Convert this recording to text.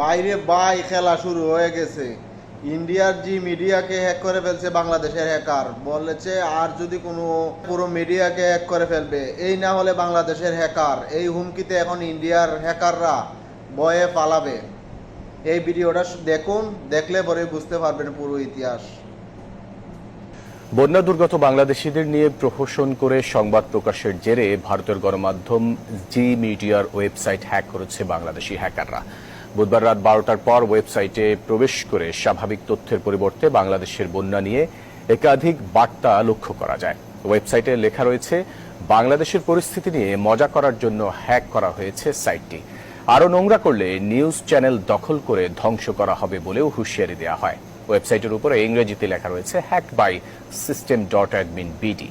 বাইরে বাই খেলা শুরু হয়ে গেছে। ইন্ডিয়ার জি মিডিয়াকে হ্যাক করে ফেলছে বাংলাদেশের হ্যাকার বলেছে, আর যদি কোনো পুরো মিডিয়াকে হ্যাক করে ফেলবে, এই না হলে বাংলাদেশের হ্যাকার এই হুমকিতে এখন ইন্ডিয়ার হ্যাকাররা বয়ে পালাবে। এই ভিডিওটা দেখুন, দেখলে পরে বুঝতে পারবেন পুরো ইতিহাস। বন্যা দুর্গত বাংলাদেশিদের নিয়ে প্রহসন করে সংবাদ প্রকাশের জেরে ভারতের গণমাধ্যম জি মিডিয়ার ওয়েবসাইট হ্যাক করেছে বাংলাদেশি হ্যাকাররা বুধবার রাত বারোটার পর ওয়েবসাইটে প্রবেশ করে স্বাভাবিক তথ্যের পরিবর্তে বাংলাদেশের বন্যা নিয়ে একাধিক বার্তা লক্ষ্য করা যায়। ওয়েবসাইটে লেখা রয়েছে, বাংলাদেশের পরিস্থিতি নিয়ে মজা করার জন্য হ্যাক করা হয়েছে সাইটটি। আরও নোংরা করলে নিউজ চ্যানেল দখল করে ধ্বংস করা হবে বলেও হুঁশিয়ারি দেওয়া হয়। ওয়েবসাইটের উপরে ইংরেজিতে লেখা রয়েছে, hack by system dot admin BD.